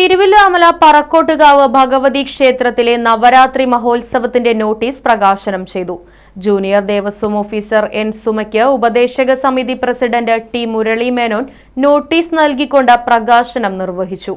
Thiruvallamala Parakkottukavu Bhagavathi ക്ഷേത്രത്തിലെ നവരാത്രി മഹോത്സവത്തിന്റെ notice പ്രകാശനം ചെയ്തു. ജൂനിയർ ദേവസ്വം ഓഫീസർ എൻ സുമയ്ക്ക് ഉപദേശക സമിതി president T Murali Menon notice നൽകിക്കൊണ്ട് പ്രകാശനം നിർവഹിച്ചു.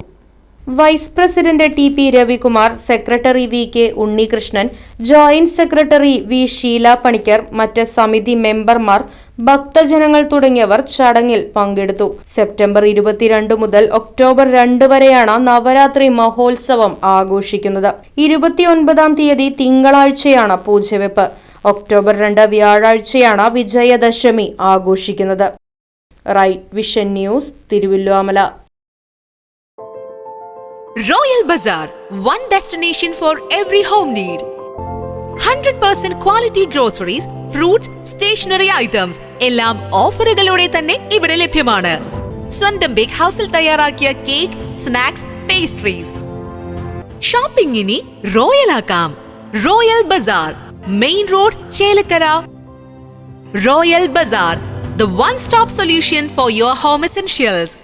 Vice president T P Ravikumar secretary V K Unnikrishnan joint secretary V Sheela Panicker മറ്റ് സമിതി മെമ്പർമാർ ഭക്തജനങ്ങൾ തുടങ്ങിയവർ ചടങ്ങിൽ പങ്കെടുത്തു. സെപ്റ്റംബർ ഇരുപത്തിരണ്ട് മുതൽ ഒക്ടോബർ രണ്ട് വരെയാണ് നവരാത്രി മഹോത്സവം ആഘോഷിക്കുന്നത്. ഇരുപത്തിയൊൻപതാം തീയതി തിങ്കളാഴ്ചയാണ് പൂജവെപ്പ്. ഒക്ടോബർ രണ്ട് വ്യാഴാഴ്ചയാണ് വിജയദശമി ആഘോഷിക്കുന്നത്. Right Vision news Thiruvallomala Royal Bazaar one destination for every home need. 100% quality groceries, fruits, stationery items എല്ലാം ഓഫറുകളോടെ തന്നെ ഇവിടെ ലഭ്യമാണ്. സ്വന്തം ബേക്ക് ഹൗസിൽ തയ്യാറാക്കിയ കേക്ക് സ്നാക്സ് പേസ്ട്രീസ് ഷോപ്പിംഗ് ഇനി റോയൽ ആക്കാം. Royal Bazaar main road Chelakkara. Royal Bazaar the one stop solution for your home essentials